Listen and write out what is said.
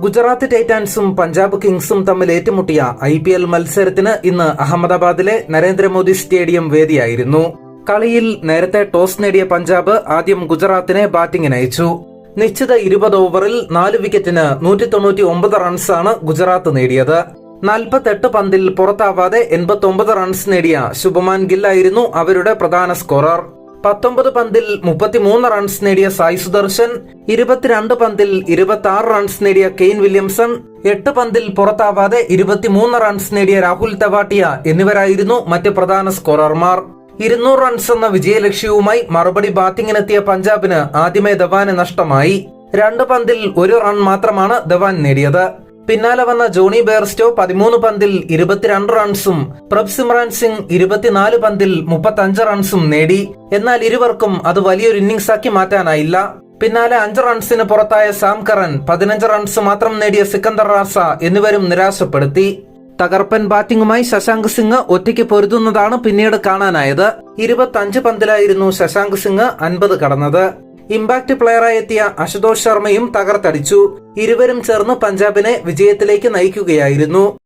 ഗുജറാത്ത് ടൈറ്റാൻസും പഞ്ചാബ് കിങ്സും തമ്മിൽ ഏറ്റുമുട്ടിയ I P L മത്സരത്തിന് ഇന്ന് അഹമ്മദാബാദിലെ നരേന്ദ്രമോദി സ്റ്റേഡിയം വേദിയായിരുന്നു. കളിയിൽ നേരത്തെ ടോസ് നേടിയ പഞ്ചാബ് ആദ്യം ഗുജറാത്തിനെ ബാറ്റിംഗിന് അയച്ചു. നിശ്ചിത ഇരുപത് ഓവറിൽ നാല് വിക്കറ്റിന് നൂറ്റി തൊണ്ണൂറ്റി ഒമ്പത് റൺസാണ് ഗുജറാത്ത് നേടിയത്. നാൽപ്പത്തെട്ട് പന്തിൽ പുറത്താവാതെ എൺപത്തി റൺസ് നേടിയ ശുഭമാൻ ഗില്ലായിരുന്നു അവരുടെ പ്രധാന സ്കോറർ. പത്തൊമ്പത് പന്തിൽ മുപ്പത്തിമൂന്ന് റൺസ് നേടിയ സായി സുദർശൻ ഇരുപത്തിരണ്ട് പന്തിൽ ഇരുപത്തി ആറ് റൺസ് നേടിയ കെയ്ൻ വില്യംസൺ എട്ട് പന്തിൽ പുറത്താവാതെ ഇരുപത്തിമൂന്ന് റൺസ് നേടിയ രാഹുൽ തവാട്ടിയ എന്നിവരായിരുന്നു മറ്റ് പ്രധാന സ്കോറർമാർ. ഇരുന്നൂറ് റൺസ് എന്ന വിജയലക്ഷ്യവുമായി മറുപടി ബാറ്റിംഗിനെത്തിയ പഞ്ചാബിന് ആദ്യമേ ധവാന് നഷ്ടമായി. രണ്ട് പന്തിൽ ഒരു റൺ മാത്രമാണ് ധവാൻ നേടിയത്. പിന്നാലെ വന്ന ജോണി ബെയർസ്റ്റോ പതിമൂന്ന് പന്തിൽ ഇരുപത്തിരണ്ട് റൺസും പ്രഭ് സിമ്രാൻ സിംഗ് ഇരുപത്തിനാല് പന്തിൽ മുപ്പത്തഞ്ച് റൺസും നേടി. എന്നാൽ ഇരുവർക്കും അത് വലിയൊരു ഇന്നിംഗ്സ് ആക്കി മാറ്റാനായില്ല. പിന്നാലെ അഞ്ച് റൺസിന് പുറത്തായ സാം കറൻ പതിനഞ്ച് റൺസ് മാത്രം നേടിയ സിക്കന്ദർ റാസ എന്നിവരും നിരാശപ്പെടുത്തി. തകർപ്പൻ ബാറ്റിംഗുമായി ശശാങ്ക് സിംഗ് ഒറ്റയ്ക്ക് പൊരുതുന്നതാണ് പിന്നീട് കാണാനായത്. ഇരുപത്തഞ്ച് പന്തിലായിരുന്നു ശശാങ്ക് സിംഗ് അൻപത് കടന്നത്. ഇമ്പാക്ട് പ്ലെയറായി എത്തിയ അശുതോഷ് ശർമ്മയും തകർത്തടിച്ചു. ഇരുവരും ചേർന്ന് പഞ്ചാബിനെ വിജയത്തിലേക്ക് നയിക്കുകയായിരുന്നു.